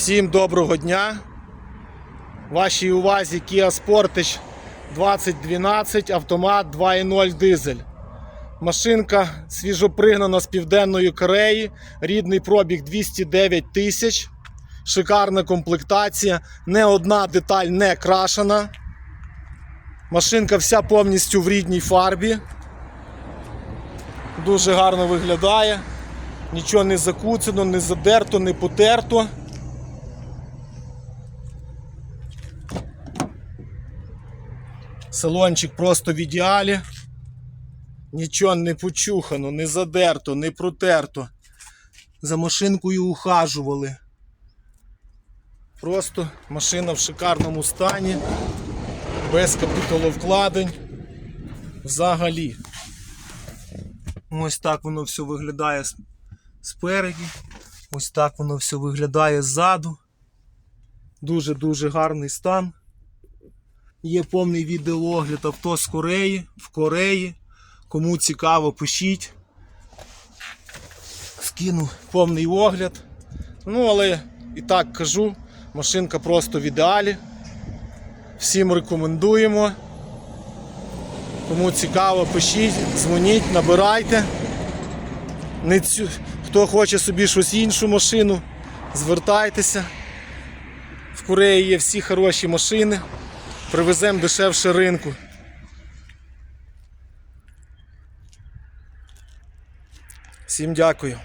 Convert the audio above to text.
Всім доброго дня. Вашій увазі Kia Sportage 2012 автомат 2.0 дизель. Машинка свіжопригнана з Південної Кореї. Рідний пробіг 209 тисяч. Шикарна комплектація. Не одна деталь не крашена. Машинка вся повністю в рідній фарбі. Дуже гарно виглядає. Нічого не закуцено, не задерто, не потерто. Салончик просто в ідеалі. Нічого не почухано, не задерто, не протерто. За машинкою ухажували. Просто машина в шикарному стані, без капіталовкладень. Взагалі. Ось так воно все виглядає спереді. Ось так воно все виглядає ззаду. Дуже-дуже гарний стан. Є повний відеоогляд авто з Кореї, в Кореї. Кому цікаво, пишіть. Скину повний огляд. Ну, але і так кажу, машинка просто в ідеалі. Всім рекомендуємо. Кому цікаво, пишіть, дзвоніть, набирайте. Не цю... Хто хоче собі щось іншу машину, звертайтеся. В Кореї є всі хороші машини. Привеземо дешевше ринку. Всім дякую.